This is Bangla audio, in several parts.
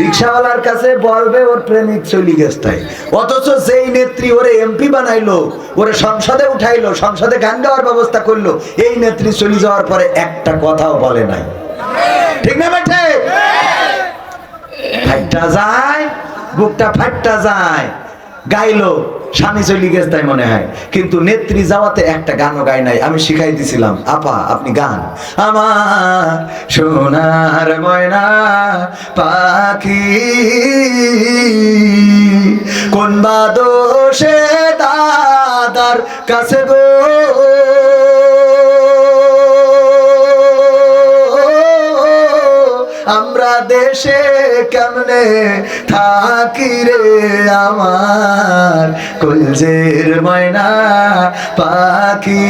রিক্সাওয়ালার কাছে বলবে ওর প্রেমিক চলি গেছে তাই। অথচ যেই নেত্রী ওরে এমপি বানাইলো ওরে সংসদে উঠাইলো সংসদে গান গাওয়ার ব্যবস্থা করল এই নেত্রী চলে যাওয়ার পরে একটা কথাও বলে নাই। ঠিক না বেঠে? ফাইটটা যায় বুকটা ফাটটা যায়। গাইলো স্বামী চলি গেছে তাই মনে হয়। কিন্তু নেত্রী যাওয়াতে একটা গানও গাই নাই, আমি শিখাই দিছিলাম, আপা, আপনি গান। আমার সোনার ময়না পাখি, কোন বা দোষে দাদার কাছে গো? আমরা দেশে কেমনে থাকি আমার কলজের ময়না পাখি।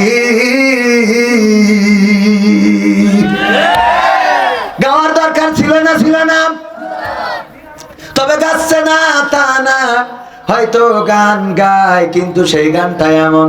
গাওয়ার দরকার ছিল না ছিল না। তবে গাচ্ছে না তা না, হয়তো গান গায়, কিন্তু সেই গানটা এমন।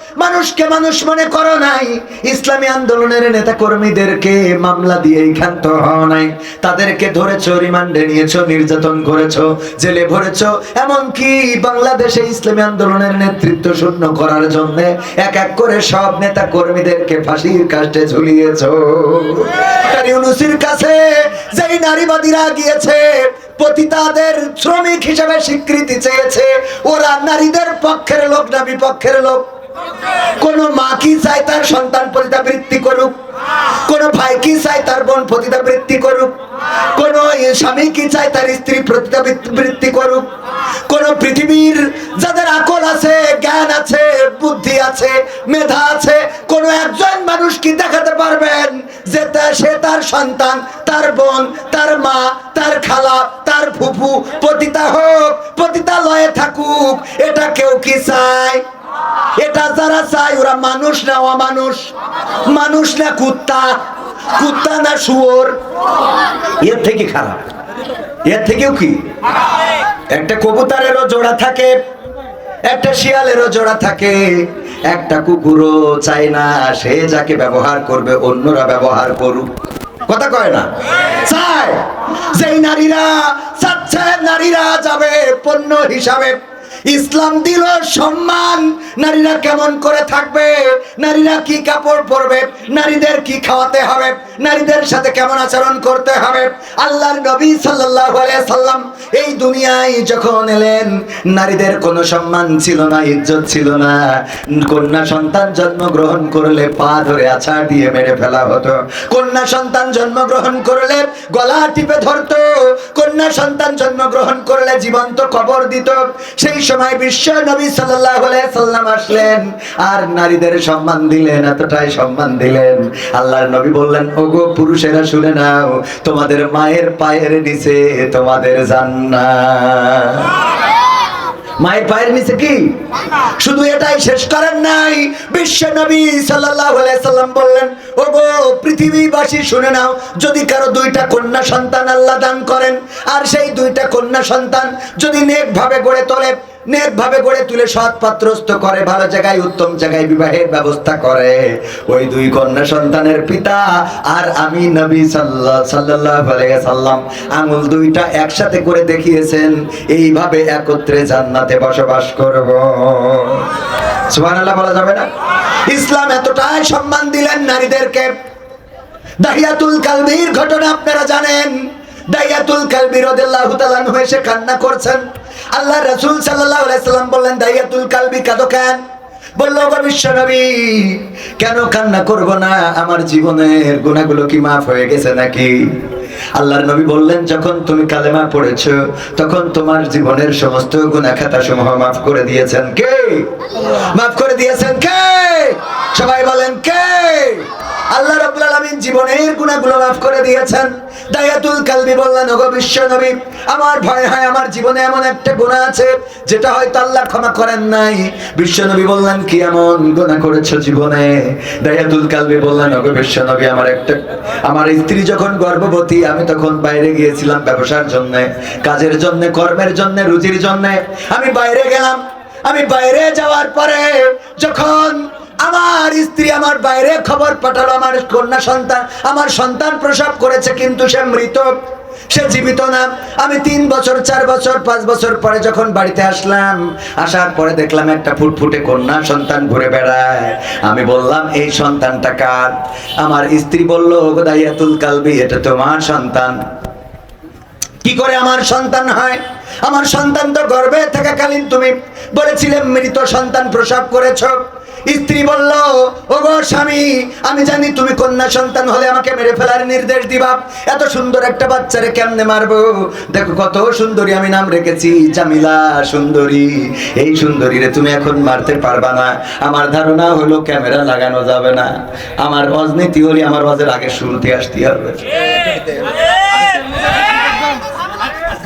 মানুষকে মানুষ মনে করো নাই। ইসলামী আন্দোলনের নেতা কর্মীদেরকে মামলা দিয়ে ক্ষান্ত হও নাই। তাদেরকে ধরেছো, রিমান্ডে নিয়েছো, নির্যাতন করেছ, জেলে ভরেছো। এমনকি বাংলাদেশে ইসলামী আন্দোলনের নেতৃত্ব শূন্য করার জন্য এক এক করে সব নেতা কর্মীদেরকে ফাঁসির কাষ্টে ঝুলিয়েছো। ইউনুসের কাছে যেই নারীবাদীরা গিয়েছে পতিতাদের শ্রমিক হিসেবে স্বীকৃতি চেয়েছে, ওরা নারীদের পক্ষের লোক না বিপক্ষের লোক। কোন মা কি চায় তার সন্তান পতিতাবৃত্তি করুক? কোন ভাই কি চায় তার বোন পতিতাবৃত্তি করুক? কোন স্বামী কি চায় তার স্ত্রী পতিতাবৃত্তি করুক? কোন পৃথিবীর যাদের আকল আছে, জ্ঞান আছে, বুদ্ধি আছে, মেধা আছে, কোন একজন মানুষ কি দেখাতে পারবেন যে সে তার সন্তান, তার বোন, তার মা, তার খালা, তার ফুফু, পতিতা হোক, পতিতালয়ে থাকুক, এটা কেউ কি চায়? এটা যারা চায়, ওরা মানুষ না অমানুষ? মানুষ না কুত্তা? কুত্তা না শুয়োর? এর থেকে খারাপ। এর থেকেও কি? একটা কবুতরেরও জোড়া থাকে, একটা শিয়ালেরও জোড়া থাকে। একটা কুকুরও চায় না, সে যাকে ব্যবহার করবে, অন্যরা ব্যবহার করুক। কথা কয় না? চায়। যেই নারীরা, চাচ্ছে, নারীরা যাবে পণ্য হিসাবে ইসলাম দিল সম্মান। নারীরা কেমন করে থাকবে? নারীরা কি কাপড় পরবে? নারীদের কি খাওয়াতে হবে? নারীদের সাথে কেমন আচরণ করতে হবে? আল্লাহর নবী সাল্লাল্লাহু আলাইহি সাল্লাম এই দুনিয়ায় যখন এলেন, নারীদের কোনো সম্মান ছিল না, ইজ্জত ছিল না। কন্যা সন্তান জন্মগ্রহণ করলে পা ধরে আছাড় দিয়ে মেরে ফেলা হতো। কন্যা সন্তান জন্মগ্রহণ করলে গলা টিপে ধরতো। কন্যা সন্তান জন্মগ্রহণ করলে জীবন্ত কবর দিত। সেই সময় বিশ্ব নবী সাল্লাল্লাহু আলাইহি সাল্লাম আসলেন, আর নারীদের সম্মান দিলেন, এতটাই সম্মান দিলেন। আল্লাহর নবী বললেন ওগো পুরুষেরা শুনে নাও, তোমাদের মায়ের পায়ের নিচে, তোমাদের জান্নাত। মায়ের পায়ের নিচে কি? শুধু এটাই শেষ করেন নাই। বিশ্ব নবী সাল্লাল্লাহু সাল্লাম বললেন, ওগো পৃথিবীবাসী শুনে নাও, যদি কারও দুইটা কন্যা সন্তান আল্লাহ দান করেন, আর সেই দুইটা কন্যা সন্তান যদি নেক ভাবে গড়ে তোলে নেক ভাবে গড়ে তুলে সৎ পাত্রস্থ করে, ভালো জায়গায়, উত্তম জায়গায় বিবাহের ব্যবস্থা করে। ওই দুই কন্যা সন্তানের পিতা আর আমি নবী আলাইহি সাল্লাম আঙুল দুইটা একসাথে করে দেখিয়েছেন, এইভাবে একত্রে জান্নাতে বসবাস করব। সুবহানাল্লাহ বলা যাবে না? ইসলাম এতটাই সম্মান দিলেন নারীদেরকে। দাহিয়াতুল কালবির ঘটনা আপনারা জানেন। দাহিয়াতুল কালবি রাদিয়াল্লাহু তাআলা আনহু এসে কান্না করছেন। আল্লাহ রাসূল সাল্লাম বললেন দাহিয়াতুল কালবি কাঁদো কেন? বলল নবী, কেন কান্না করব না? আমার জীবনের গুনাহগুলো কি মাফ হয়ে গেছে নাকি? আল্লাহর নবী বললেন, যখন তুমি কালেমা পড়েছো, তখন তোমার জীবনের সমস্ত গুনাহ খাতা সমূহ মাফ করে দিয়েছেন কে? মাফ করে দিয়েছেন কে? সবাই বলেন, কে? আল্লাহ রাব্বুল আলামিন জীবনের গুনাহগুলো মাফ করে দিয়েছেন। দায়াতুল কালবি বললেন, ওগো বিশ্ব নবী, আমার ভয় হয়, আমার জীবনে এমন একটা গুনাহ আছে, যেটা হয়তো আল্লাহ ক্ষমা করেন নাই। বিশ্ব নবী বললেন, কি এমন গুনাহ করেছ জীবনে? দায়াতুল কালবি বললেন, ওগো বিশ্ব নবী, আমার একটা, আমার স্ত্রী যখন গর্ভবতী, আমি তখন বাইরে গিয়েছিলাম ব্যবসার জন্য, কাজের জন্য, কর্মের জন্য, রুজির জন্য। আমি বাইরে গেলাম। আমি বাইরে যাওয়ার পরে যখন আমার স্ত্রী আমার বাইরে খবর পাঠালো, আমার কন্যা সন্তান, আমার সন্তান প্রসব করেছে, কিন্তু সে মৃত। সে জীবিত না। আমি তিন বছর, চার বছর, পাঁচ বছর পরে যখন বাড়িতে আসলাম, আসার পরে দেখলাম একটা ফুটফুটে কন্যা সন্তান ঘুরে বেড়ায়। আমি বললাম, এই সন্তানটা কার? আমার স্ত্রী বলল গোদাইয়াতুল কালবি, এটা তোমার সন্তান। কি করে আমার সন্তান হয়? আমার সন্তান তো গর্বে থাকাকালীন তুমি বলেছিলে, মৃত সন্তান প্রসব করেছ। স্ত্রী বলল ও গো স্বামী, আমি জানি তুমি কন্যা সন্তান হলে আমাকে মেরে ফেলার নির্দেশ দিবা। এত সুন্দর একটা বাচ্চারে কেমনে মারবো? দেখো কত সুন্দরী আমি নাম রেখেছি, জামিলা সুন্দরী। এই সুন্দরীরে তুমি এখন মারতে পারবা না। আমার ধারণা হলো ক্যামেরা লাগানো যাবে না। আমার অজনীতি হলে আমার অজের আগে শুরুতে আসতে হবে দেরি করলাম তো তুমি কারণ তুমি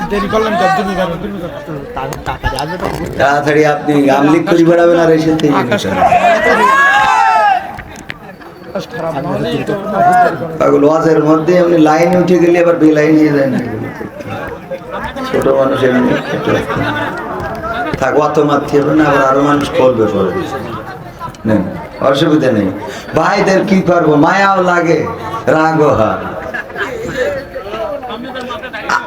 তাড়াতাড়ি আপনি আমলিক করে বেড়াবেন আর এসে ওয়াজের মধ্যে এমনি লাইন উঠে গেলে আবার বেলাইন নিয়ে যায় না। ছোট মানুষ এমনি থাক অত মারতে হবে না আবার আরও মানুষ করবে পরে। নেন অসুবিধা নেই। ভাইদের কি করব? মায়াও লাগে রাগও হয়।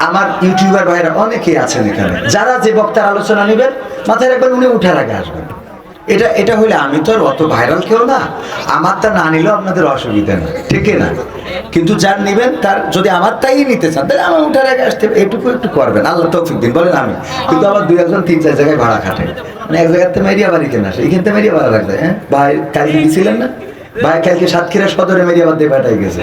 আমার ইউটিউবার ভাইরা অনেকেই আছেন এখানে। যারা যে বক্তার আলোচনা নেবেন, মাথায় রাখবেন, উনি উঠার আগে আসবেন। এটা এটা হলে আমি তো আর অত ভাইরাল কেউ না। আমারটা না নিলেও আপনাদের অসুবিধা নেই ঠিক না? কিন্তু যার নেবেন, তার যদি আমার তাই নিতে চান, তাহলে আমার উঠার আগে আসতে। এটুকু একটু করবেন, আল্লাহ তৌফিক দিন, বলেন আমি। কিন্তু আমার দুই একজন, তিন চার জায়গায় ভাড়া খাটে। মানে এক জায়গাতে মেরিয়া বাড়িতে না আসে থেকে মেরিয়া ভাড়া রাখবে হ্যাঁ? ভাই, কালকে গেছিলেন না? ভাই, কালকে সাতক্ষীরা সদরে মেরিয়া বাদ দিয়ে পাঠাই গেছে।